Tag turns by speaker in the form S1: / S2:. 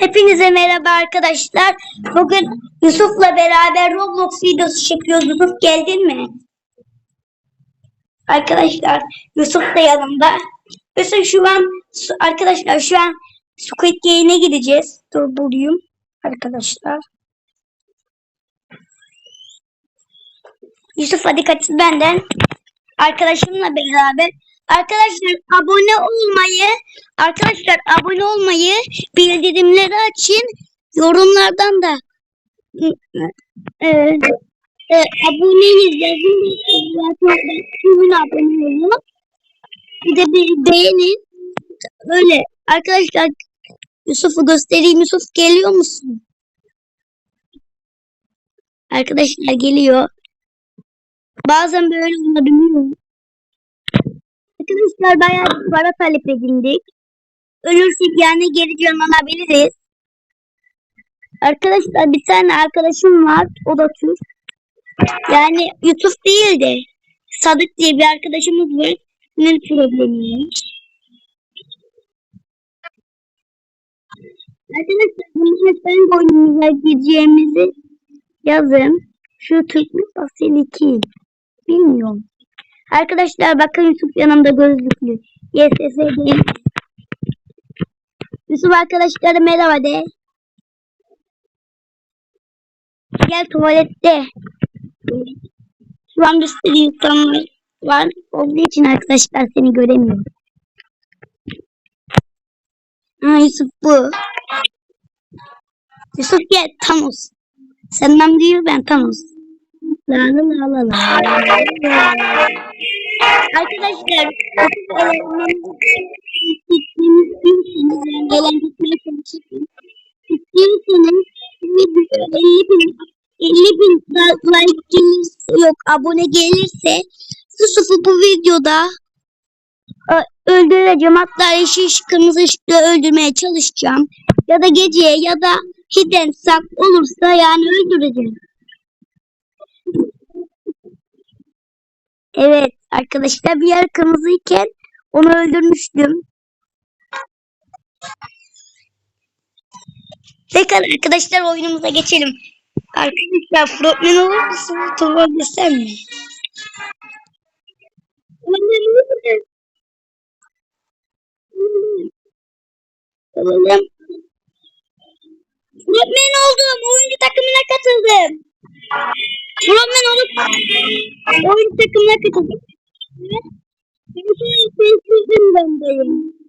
S1: Hepinize merhaba arkadaşlar. Bugün Yusuf'la beraber Roblox videosu çekiyoruz. Yusuf geldin mi? Arkadaşlar Yusuf da yanımda. Yusuf şu an arkadaşlar şu an Squid Game'e gideceğiz. Dur bulayım arkadaşlar. Yusuf hadi kaçın benden. Arkadaşımla beraber. Arkadaşlar abone olmayı, arkadaşlar abone olmayı, bildirimleri açın. Yorumlardan da e, e, aboneyiz yazın. Zaten abone olun. Bir de bir beğenin. Öyle arkadaşlar Yusuf'u göstereyim. Yusuf geliyor musun? Arkadaşlar geliyor. Bazen böyle olabiliyor. Arkadaşlar bayağı bir para talep edindik. Ölürsek yani geri canlanabiliriz. Arkadaşlar bir tane arkadaşım var. O da Türk. Yani Yusuf değil de Sadık diye bir arkadaşımız var. Ne problemi? Arkadaşlar bunu hangi oyunumuza gireceğimizi yazın. Şu Türk mü? Basil 2. Bilmiyorum. Arkadaşlar bakın Yusuf yanımda gözlüklü. YSS değil. Yusuf arkadaşlara merhaba de. Gel tuvalette. Şu an sürü insanlar var. Olduğu için arkadaşlar seni göremiyorum. Ha Yusuf bu. Yusuf gel Thanos. Senden diyor ben Thanos. La la la la la. Arkadaşlar. İstiyorsanız 50 bin 50 bin like gelirse yok abone gelirse Yusuf'u bu videoda ö- öldüreceğim. Hatta yeşil kırmızı ışıkla öldürmeye çalışacağım. Ya da geceye ya da hidden sak olursa yani öldüreceğim. Evet arkadaşlar bir yer kırmızıyken onu öldürmüştüm. Tekrar arkadaşlar oyunumuza geçelim. Arkadaşlar frontman olur musun? Tuval desem mi? Oğlum. Frontman oldum. Oyuncu takımına katıldım. Frontman olup oyun takımına katıldım. Evet. Ben an sessizim bendeyim.